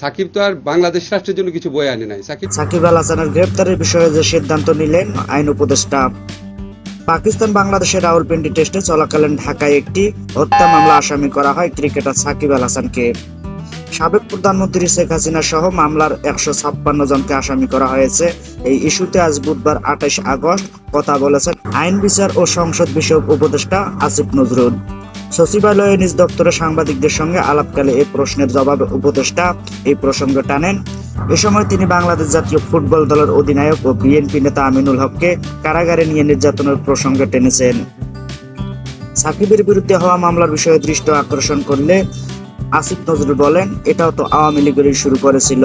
সাকিব তো আর বাংলাদেশ রাষ্ট্রের জন্য কিছু বয়ে আনে নাই। সাকিব সাকিব আল হাসানের গ্রেপ্তারের বিষয়ে যে সিদ্ধান্ত নিলেন আইন উপদেষ্টা, পাকিস্তান বাংলাদেশের রাউলপিন্ডি টেস্টে চলাকালীন ঢাকায় একটি হত্যা মামলা আসামি করা হয় ক্রিকেটার সাকিব আল হাসানকে। সাবেক প্রধানমন্ত্রী শেখ হাসিনা সহ মামলার একশো ছাপ্পান্ন জনকে আসামি করা হয়েছে। এই ইস্যুতে আজ বুধবার আঠাশ আগস্ট কথা বলেছেন আইন বিচার ও সংসদ বিষয়ক উপদেষ্টা আসিফ নজরুল। সচিবালয়ে নিজ দপ্তরে সাংবাদিকদের সঙ্গে আলাপকালে এই প্রশ্নের জবাবে উপদেষ্টা এই প্রসঙ্গ টানেন। এ সময় তিনি বাংলাদেশ জাতীয় ফুটবল দলের অধিনায়ক ও বিএনপি নেতা আমিনুল হককে কারাগারে নিয়ে নির্যাতনের প্রসঙ্গে টেনেছেন। সাকিবের বিরুদ্ধে হওয়া মামলার বিষয়ে দৃষ্টি আকর্ষণ করলে আসিফ নজরুল বলেন, এটাও তো আওয়ামী লীগেরই শুরু করেছিল।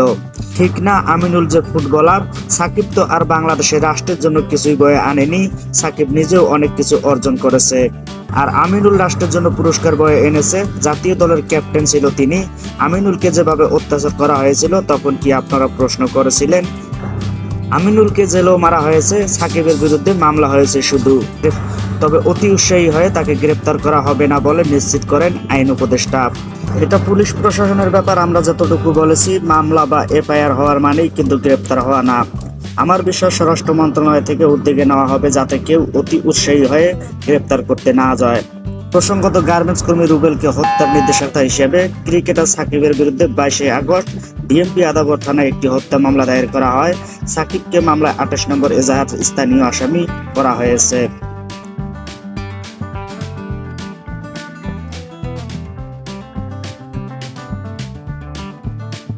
ঠিক না, আমিনুল যে ফুটবলার, সাকিব তো আর বাংলাদেশের রাষ্ট্রের জন্য কিছুই বয়ে আনেনি। সাকিব নিজেও অনেক কিছু অর্জন করেছে। আর আমিনুল রাষ্ট্রের জন্য পুরস্কার বয়ে এনেছে। জাতীয় দলের ক্যাপ্টেন ছিল তিনি। আমিনুলকে যেভাবে অত্যাচার করা হয়েছিল, তখন কি আপনারা প্রশ্ন করেছিলেন? আমিনুলকে জেলেও মারা হয়েছে, সাকিবের বিরুদ্ধে মামলা হয়েছে শুধু। তবে অতি উৎসাহী হয়ে তাকে গ্রেপ্তার করা হবে না বলে নিশ্চিত করেন আইন উপদেষ্টা। এটা পুলিশ প্রশাসনের ব্যাপার, আমরা যতটুকু বলেছি, মামলা বা এফআইআর হওয়ার মানেই কিন্তু গ্রেপ্তার হওয়া না। আমার বিশ্বাস স্বরাষ্ট্র মন্ত্রণালয় থেকে উদ্যোগে নেওয়া হবে যাতে কেউ অতি উৎসাহী হয়ে গ্রেপ্তার করতে না যায়। প্রসঙ্গত, গার্মেন্টস কর্মী রুবেলকে হত্যার নির্দেশকতা হিসেবে ক্রিকেটার সাকিবের বিরুদ্ধে বাইশে আগস্ট ডিএমপি আদাবর থানায় একটি হত্যা মামলা দায়ের করা হয়। সাকিবকে মামলায় আঠাশ নম্বর এজাহার স্থানীয় আসামি করা হয়েছে।